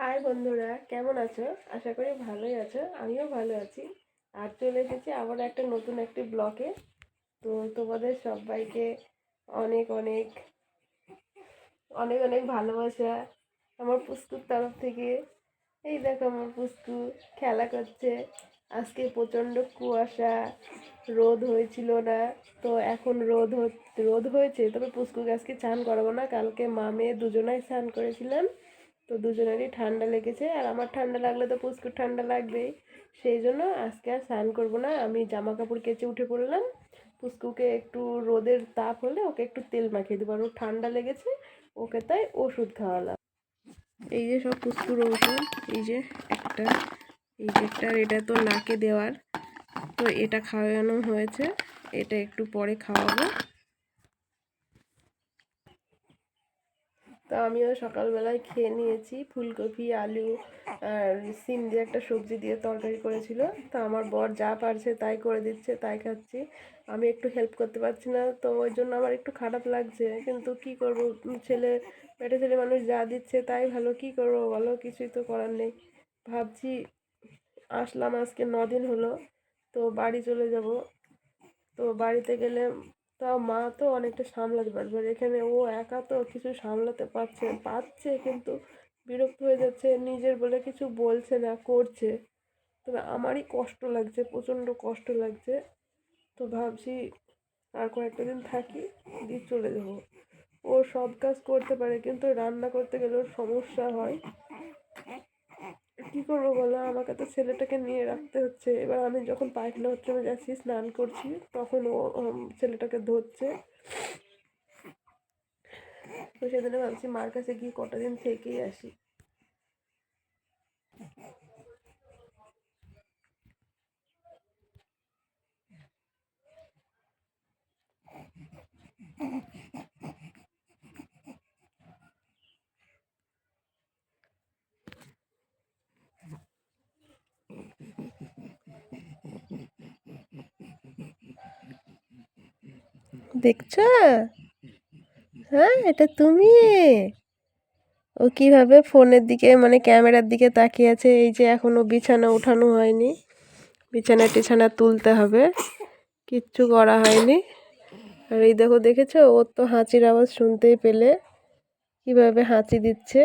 High বন্ধুরা, কেমন আছো? আশা করি ভালোই আছো, আমিও ভালো আছি। আর চলে এসেছি আবার একটা নতুন একটি ব্লকে। তো তোমাদের সবাইকে অনেক অনেক অনেক অনেক ভালোবাসা আমার পুস্কুর তরফ থেকে। এই দেখো আমার পুস্কু খেলা করছে। আজকে প্রচণ্ড কুয়াশা, রোদ হয়েছিল না। তো এখন রোদ রোদ হয়েছে, তবে পুস্কুকে আজকে স্নান করাবো না। কালকে মামে দুজনাই স্নান করেছিলাম। তো দুজনেরই ঠান্ডা লেগেছে আর আমার ঠান্ডা লাগলে তো পুস্কুর ঠান্ডা লাগবেই। সেই জন্য আজকে আর স্নান করব না। আমি জামা কাপড় কেচে উঠে পড়লাম। পুস্কুকে একটু রোদের তাপ হলে ওকে একটু তেল মাখিয়ে দেবো। আর ওর ঠান্ডা লেগেছে, ওকে তাই ওষুধ খাওয়ালাম। এই যে সব পুস্কুর ওষুধ এই যে একটা, এই যে একটা এটা তো নাকে দেওয়ার। তো এটা খাওয়ানো হয়েছে, এটা একটু পরে খাওয়াবো। তো আমিও সকালবেলায় খেয়ে নিয়েছি ফুলকপি, আলু আর সিম দিয়ে একটা সবজি দিয়ে তরকারি করেছিল। তো আমার বর যা পারছে তাই করে দিচ্ছে, তাই খাচ্ছি। আমি একটু হেল্প করতে পারছি না, তো ওই জন্য আমার একটু খারাপ লাগছে। কিন্তু কি করব? ছেলে, পেটে ছেলে মানুষ যা দিচ্ছে তাই ভালো, কি করব বলো? কিছুই তো করার নেই। ভাবছি আসলাম, আজকে দিন হলো, তো বাড়ি চলে যাব। তো বাড়িতে গেলে তাও মা তো অনেকটা সামলাতে পারবে। এখানে ও একা তো কিছু সামলাতে পারছে পারছে কিন্তু বিরক্ত হয়ে যাচ্ছে, নিজের বলে কিছু বলছে না, করছে। তবে আমারই কষ্ট লাগছে, প্রচণ্ড কষ্ট লাগছে। তো ভাবছি আর কয়েকটা দিন থাকি, দিয়ে চলে যাব। ও সব কাজ করতে পারে কিন্তু রান্না করতে গেলে ওর সমস্যা হয়। করব বলো? আমাকে তো ছেলেটাকে নিয়ে রাখতে হচ্ছে। এবার আমি যখন পায়খানা হচ্ছে যাচ্ছি, স্নান করছি, তখন ও ছেলেটাকে ধরছে। তো সেদিনে ভাবছি মার কাছে গিয়ে কটা দিন থেকেই আসি। দেখছ? হ্যাঁ এটা তুমি। ও কীভাবে ফোনের দিকে মানে ক্যামেরার দিকে তাকিয়ে আছে? এই যে এখনও বিছানা উঠানো হয়নি। বিছানা টিছানা তুলতে হবে। কিচ্ছু করা হয়নি। আর এই দেখো, দেখেছ? ওর তো হাঁচির আওয়াজ শুনতেই পেলে। কীভাবে হাঁচি দিচ্ছে?